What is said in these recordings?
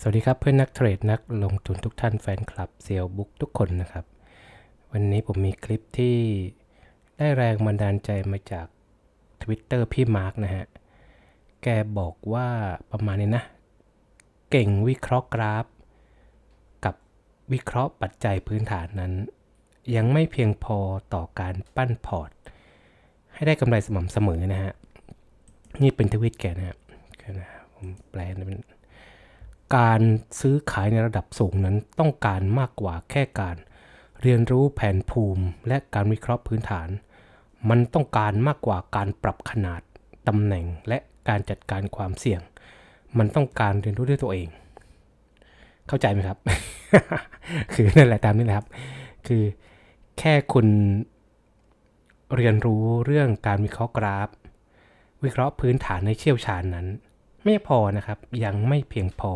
สวัสดีครับเพื่อนนักเทรดนักลงทุนทุกท่านแฟนคลับเซียวบุ๊กทุกคนนะครับ วันนี้ผมมีคลิปที่ได้แรงบันดาลใจมาจาก Twitter พี่มาร์กนะฮะ แกบอกว่าประมาณนี้นะ เก่งวิเคราะห์กราฟ กับวิเคราะห์ปัจจัยพื้นฐานนั้น ยังไม่เพียงพอต่อการปั้นพอร์ต ให้ได้กำไรสม่ำเสมอนะฮะ นี่เป็นทวิตแกนะครับแกนะผมแปลเป็น การซื้อขายในระดับสูงนั้นต้องการมากกว่าแค่การ เรียนรู้แผนภูมิและการวิเคราะห์พื้นฐาน มันต้องการมากกว่าการปรับขนาดตำแหน่งและการจัดการความเสี่ยง มันต้องการเรียนรู้ด้วยตัวเอง เข้าใจไหมครับ คือนั่นแหละตามนี้นะครับ คือแค่คุณเรียนรู้เรื่องการวิเคราะห์กราฟ วิเคราะห์พื้นฐานในเชี่ยวชาญนั้น ไม่พอนะครับ ยังไม่เพียงพอ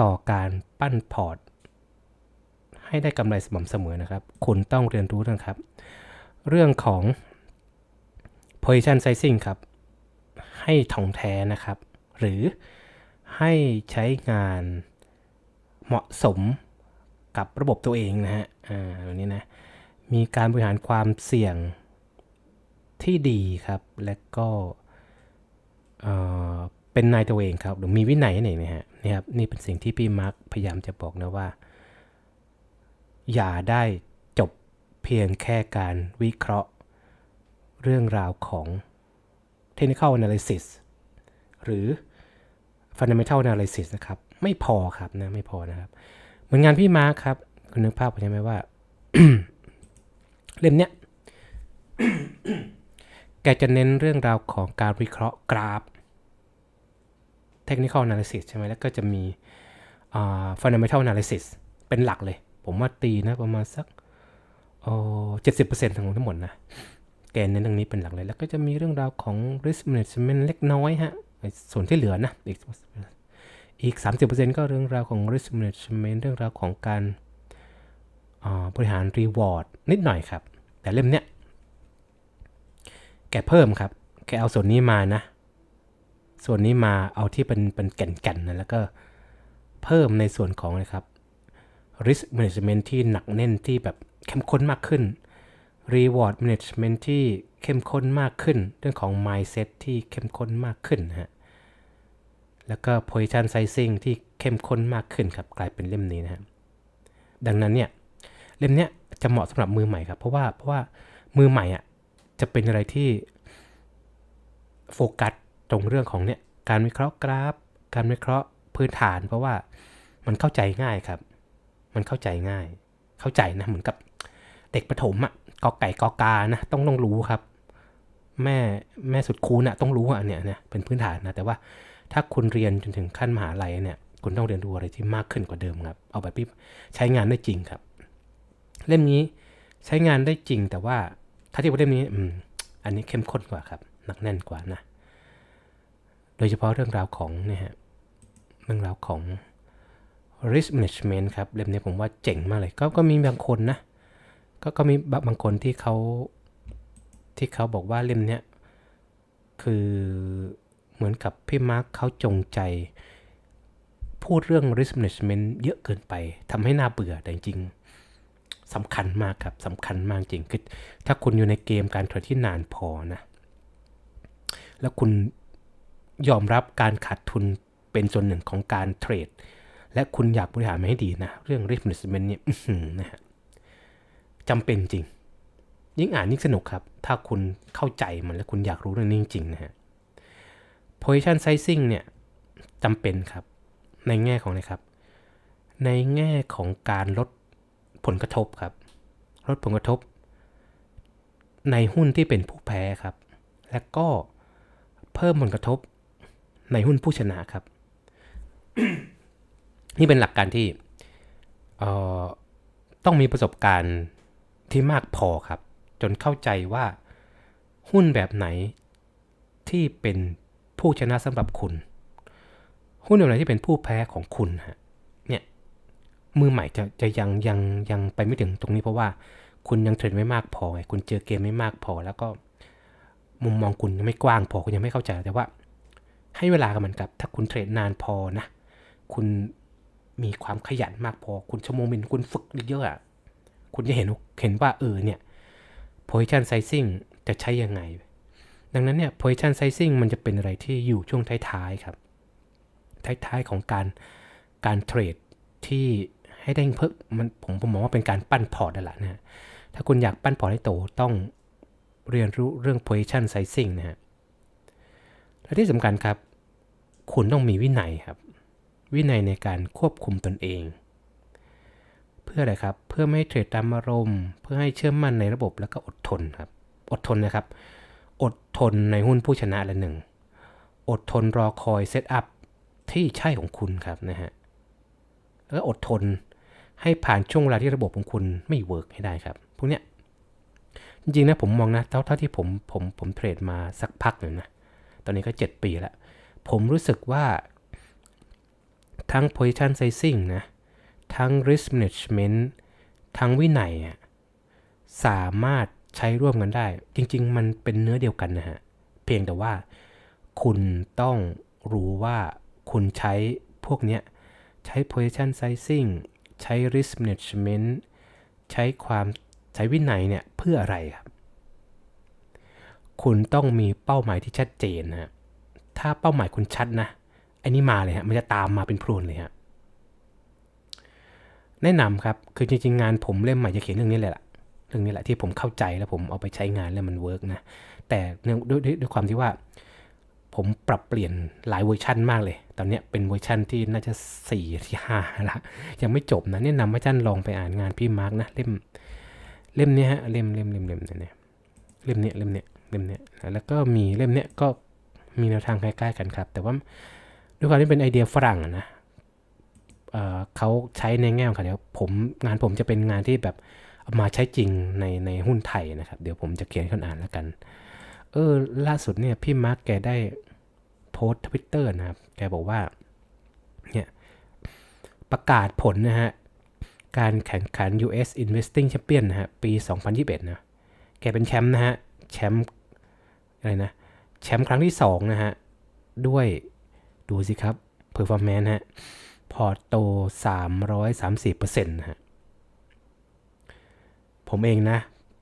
ต่อการปั้นพอร์ต ให้ได้กำไรสม่ำเสมอนะครับ คุณต้องเรียนรู้นะครับ เรื่องของ position sizing ครับ ให้ถ่องแท้นะครับ หรือให้ใช้งานเหมาะสมกับระบบตัวเองนะฮะ อ่าวันนี้นะ มีการบริหารความเสี่ยงที่ดีครับ และก็ เป็นนายตัวเองครับ หรือมีวินัยนั่องนะฮะนี่ครับนี่เป็นสิ่งที่พี่มาร์คพยายามจะบอกนะว่า อย่าได้จบเพียงแค่การวิเคราะห์เรื่องราวของ technical analysis หรือ fundamental analysis นะครับ ไม่พอครับนะไม่พอนะครับ เหมือนงานพี่มาร์คครับ คุณนึกภาพใช่ไหมว่า เล่มเนี้ยแกจะเน้นเรื่องราวของการวิเคราะห์กราฟ technical analysis ใช่ไหมแล้วก็จะมีอ่า fundamental analysis เป็นหลักเลย ผมว่าตีนะประมาณสักเจ็ดสิบเปอร์เซ็นต์ของทั้งหมดนะ แกน้นเรื่องนี้เป็นหลักเลย แล้วก็จะมีเรื่องราวของ risk management เล็กน้อยฮะ ส่วนที่เหลือนะอีกอีก 30%ก็เรื่องราวของ risk management เรื่องราวของการบริหาร reward นิดหน่อยครับ แต่เล่มเนี้ยแกเพิ่มครับ แกเอาส่วนนี้มานะ ส่วนนี้มาเอาที่เป็นเป็นแก่นๆนะแล้วก็เพิ่มในส่วนของนะครับ risk management ที่หนักแน่นที่แบบเข้มข้นมากขึ้น reward management ที่เข้มข้นมากขึ้น เรื่องของ mindset ที่เข้มข้นมากขึ้นฮะแล้วก็ position sizing ที่เข้มข้นมากขึ้นครับกลายเป็นเล่มนี้นะครับดังนั้นเนี่ยเล่มเนี้ยจะเหมาะสำหรับมือใหม่ครับเพราะว่าเพราะว่ามือใหม่อะจะเป็นอะไรที่โฟกัส ตรงเรื่องของเนี่ยการวิเคราะห์กราฟ การวิเคราะห์พื้นฐาน เพราะว่ามันเข้าใจง่ายครับ มันเข้าใจง่าย เข้าใจนะเหมือนกับเด็กประถมอะกอไก่กอกานะต้องต้องรู้ครับ แม่แม่สุดคูณน่ะต้องรู้อะเนี่ยเนี่ยเป็นพื้นฐานนะแต่ว่าถ้าคุณเรียนจนถึงขั้นมหาลัยเนี่ยคุณต้องเรียนรู้อะไรที่มากขึ้นกว่าเดิมครับ เอาแบบที่ใช้งานได้จริงครับ เล่มนี้ใช้งานได้จริงแต่ว่าถ้าเทียบกับเล่มนี้อืมอันนี้เข้มข้นกว่าครับหนักแน่นกว่านะ โดยเฉพาะเรื่องราวของเนี่ยฮะเรื่องราวของ risk management ครับเล่มนี้ผมว่าเจ๋งมากเลย ก็ก็มีบางคนนะก็ก็มีบางคนที่เขาที่เขาบอกว่าเล่มเนี้ยคือเหมือนกับพี่มาร์คเขาจงใจ พูดเรื่อง risk management เยอะเกินไปทำให้น่าเบื่อแต่จริงๆสำคัญมากครับสำคัญมากจริงคือถ้าคุณอยู่ในเกมการเทรดที่นานพอนะ แล้วคุณ ยอมรับการขาดทุนเป็นส่วนหนึ่งของการเทรด และคุณอยากบริหารมันให้ดีนะ เรื่อง risk management เนี่ยนะฮะจำเป็นจริง ยิ่งอ่านยิ่งสนุกครับ ถ้าคุณเข้าใจมันและคุณอยากรู้เรื่องนี้จริงๆนะฮะ position sizing เนี่ยจำเป็นครับ ในแง่ของอะไรครับ ในแง่ของการลดผลกระทบครับ ลดผลกระทบ ในหุ้นที่เป็นผู้แพ้ครับ และก็เพิ่มผลกระทบ ในหุ้นผู้ชนะครับ นี่เป็นหลักการที่ต้องมีประสบการณ์ที่มากพอครับ จนเข้าใจว่าหุ้นแบบไหนที่เป็นผู้ชนะสำหรับคุณ หุ้นแบบไหนที่เป็นผู้แพ้ของคุณฮะเนี่ยมือใหม่จะจะยังยังยังไปไม่ถึงตรงนี้เพราะว่าคุณยังเทรดไม่มากพอไงคุณเจอเกมไม่มากพอ แล้วก็มุมมองคุณยังไม่กว้างพอคุณยังไม่เข้าใจแต่ว่า ให้เวลากับมันครับถ้าคุณเทรดนานพอนะ คุณมีความขยันมากพอ คุณชั่วโมงบินคุณฝึกเยอะๆอะคุณจะเห็นเห็นว่าเออเนี่ย position sizing จะใช้ยังไง ดังนั้นเนี่ย position sizing มันจะเป็นอะไรที่อยู่ช่วงท้ายๆครับ ท้ายๆของการการเทรดที่ให้ได้เพิ่มมันผมผมมองว่าเป็นการปั้นพอร์ตนั่นแหละนะถ้าคุณอยากปั้นพอร์ตให้โตต้องเรียนรู้เรื่อง position sizing นะฮะ และที่สำคัญครับ คุณต้องมีวินัยครับ วินัยในการควบคุมตนเอง เพื่ออะไรครับ เพื่อไม่ให้เทรดตามอารมณ์ เพื่อให้เชื่อมั่นในระบบแล้วก็อดทนครับ อดทนนะครับ อดทนในหุ้นผู้ชนะละหนึ่ง อดทนรอคอยเซตอัพที่ใช่ของคุณครับนะฮะ แล้วอดทนให้ผ่านช่วงเวลาที่ระบบของคุณไม่เวิร์กให้ได้ครับ พวกเนี้ยจริงๆนะผมมองนะเท่าที่ผมผมผมเทรดมาสักพักหนึ่งนะ ตอนนี้ก็ 7 ปีแล้ว ผมรู้สึกว่าทั้ง position sizing นะ ทั้ง risk management ทั้งวินัยสามารถใช้ร่วมกันได้ จริง ๆ มันเป็นเนื้อเดียวกันนะฮะ เพียงแต่ว่าคุณต้องรู้ว่าคุณใช้พวกเนี้ย ใช้ position sizing ใช้ risk management ใช้ความใช้วินัยเนี่ย เพื่ออะไรครับ คุณต้องมีเป้าหมายที่ชัดเจนนะถ้าเป้าหมายคุณชัดนะอ้นี่มาเลยฮะมันจะตามมาเป็นพรวนเลยฮะแนะนำครับคือจริงๆงานผมเล่มใหม่จะเขียนเรื่องนี้เลยล่ะเรื่องนี้แหละที่ผมเข้าใจแล้วผมเอาไปใช้งานแล้วมันเวิร์กนะแต่เนื่องด้วยด้วยด้วยความที่ว่า ผมปรับเปลี่ยนหลายเวอร์ชันมากเลย ตอนนี้เป็นเวอร์ชันที่น่าจะ4ที่5ละยังไม่จบนะแนะนำให้ท่านลองไปอ่านงานพี่มาร์กนะเล่มเล่มนี้ฮะเล่มเล่มเล่มเล่มเนี่ยเล่มเนี้ยเล่มเนี้ย เล่มเนี้ยแล้วก็มีเล่มเนี้ยก็มีแนวทางคล้ายๆกันครับ แต่ว่าด้วยความที่เป็นไอเดียฝรั่งนะเเขาใช้ในแง่ของเขาเดี๋ยวผมงานผมจะเป็นงานที่แบบเอามาใช้จริงในในหุ้นไทยนะครับ เดี๋ยวผมจะเขียนให้คนอ่านแล้วกัน เออ ล่าสุดเนี่ยพี่มาร์กแกได้โพสทวิตเตอร์นะครับ แกบอกว่า เนี่ยประกาศผลนะฮะ การแข่งขัน US Investing Champion นะฮะ ปี 2021 นะ แกเป็นแชมป์นะฮะ แชมป์ อะไรนะแชมป์ครั้งที่ 2 นะฮะ ด้วยดูสิครับ performance ฮะ พอร์ตโต 330%นะฮะ ผมเองนะ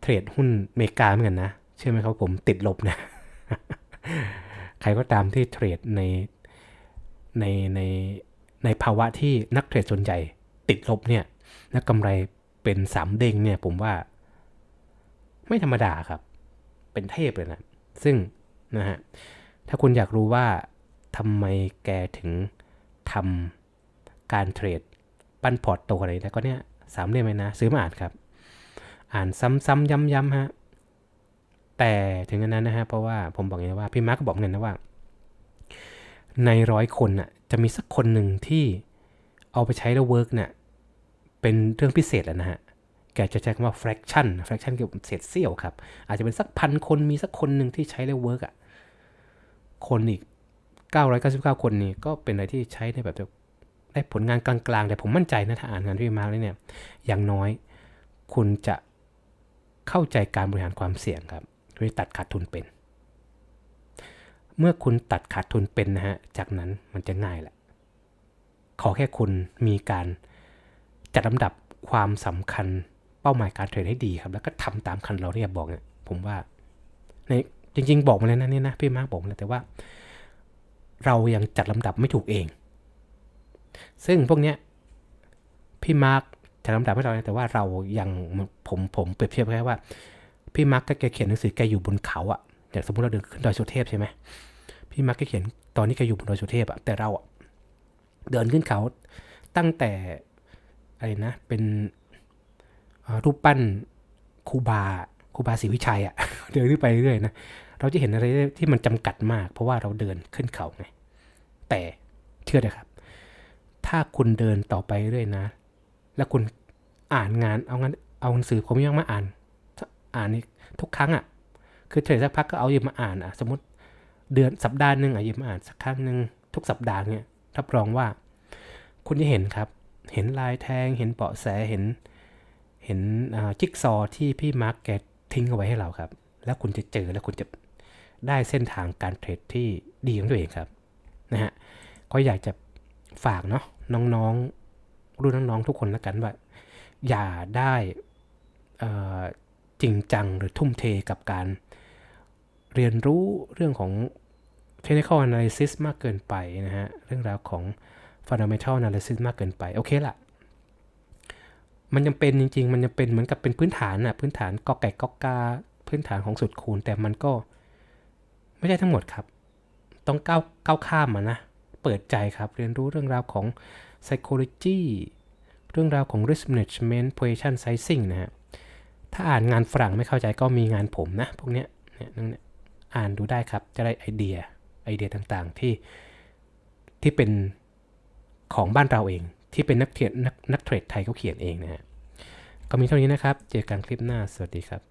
เทรดหุ้นอเมริกาเหมือนกันนะ เชื่อไหมครับผมติดลบนะ ใครก็ตามที่เทรดในในในในภาวะที่นักเทรดส่วนใหญ่ติดลบเนี่ยและกำไรเป็นสามเด้งเนี่ยผมว่า ไม่ธรรมดาครับ เป็นเทพเลยนะ ซึ่งนะฮะถ้าคุณอยากรู้ว่าทำไมแกถึงทำการเทรดปั้นพอร์ตโตอะไรแล้วก็เนี่ยสามเล่มเลยนะ ซื้อมาอ่านครับ อ่านซ้ำๆย้ำๆฮะแต่ถึงนั้นนะฮะเพราะว่าผมบอกอย่างว่าพี่มาร์กบอกเงินนะว่า ในร้อยคนน่ะจะมีสักคนหนึ่งที่เอาไปใช้แล้วเวิร์กเนี่ยเป็นเรื่องพิเศษแล้วนะฮะ กจะใช้คำว่า fraction fraction เกี่ยวกับเศษเสี้ยวครับ อาจจะเป็นสักพันคนมีสักคนหนึ่งที่ใช้แล้เวิร์กอะ คนอีก 999 คนนี่ก็เป็นอะไรที่ใช้ได้แบบได้ผลงานกลางๆ แต่ผมมั่นใจนะถ้าอ่านงานพี่มาร์กเนี่ย อย่างน้อยคุณจะเข้าใจการบริหารความเสี่ยงครับด้วยตัดขาดทุนเป็น เมื่อคุณตัดขาดทุนเป็นนะฮะ จากนั้นมันจะง่ายแหละ ขอแค่คุณมีการจัดลำดับความสำคัญ เป้าหมายการเทรดให้ดีครับ แล้วก็ทำตามคันเราที่บอกเนี่ยผมว่าในจริง ๆ บอกมาเลยนะเนี่ยนะพี่มาร์กบอกมาเลยแต่ว่า เรายังจัดลำดับไม่ถูกเอง ซึ่งพวกเนี้ยพี่มาร์กจัดลำดับให้เราแต่ว่าเรายังผมผมเปรียบเทียบแค่ว่า พี่มาร์กก็แกเขียนหนังสือแกอยู่บนเขาอะอย่างสมมติเราเดินขึ้นดอยสุเทพใช่ไหมพี่มาร์กแกเขียนตอนนี้แกอยู่บนดอยสุเทพอะแต่เราอะเดินขึ้นเขาตั้งแต่อะไรนะเป็น รูปปั้นคูบาคูบาศรีวิชัยอะเดินขึ้นไปเรื่อยนะเราจะเห็นอะไรที่มันจำกัดมาก เพราะว่าเราเดินขึ้นเขาไงแต่เชื่อเลยครับ ถ้าคุณเดินต่อไปเรื่อยนะ แล้วคุณอ่านงานเอางั้นเอาหนังสือผมยังมาอ่าน อ่านนี่ทุกครั้งอะ่ะคือเทรดสักพักก็เอาหยิบมาอ่านอะ สมมติเดือนสัปดาห์หนึ่งอะหยิบมาอ่านสักครั้งหนึ่งทุกสัปดาห์เนี่ยรับรองว่า คุณจะเห็นครับ เห็นลายแทงเห็นเบาะแสเห็น ห็นจิ๊กซอที่พี่มาร์กแกทิ้งเอาไว้ให้เราครับ แล้วคุณจะเจอแล้วคุณจะได้เส้นทางการเทรดที่ดีของตัวเองครับนะฮะก็อยากจะฝากเนาะน้องๆ รุ่นน้องๆทุกคนแล้วกันว่า อย่าได้จริงจังหรือทุ่มเทกับการเรียนรู้เรื่องของ technical analysis มากเกินไปนะฮะ เรื่องราวของ fundamental analysis มากเกินไป โอเคละ มันยังเป็นจริง ๆ มันยังเป็นเหมือนกับเป็นพื้นฐานน่ะพื้นฐานกอไก่กอกาพื้นฐานของสูตรคูณ แต่มันก็ไม่ใช่ทั้งหมดครับ ต้องก้าวก้าวข้ามมานะ เปิดใจครับ เรียนรู้เรื่องราวของ psychology เรื่องราวของ risk management position sizing นะฮะ ถ้าอ่านงานฝรั่งไม่เข้าใจก็มีงานผมนะ พวกเนี้ยเนี่ยนั่นเนี่ยอ่านดูได้ครับ จะได้ไอเดียไอเดียต่างๆที่ที่เป็นของบ้านเราเอง ที่เป็นนักเทรดนักนักเทรดไทยเขาเขียนเองนะฮะก็มีเท่านี้นะครับ เจอกันคลิปหน้า สวัสดีครับ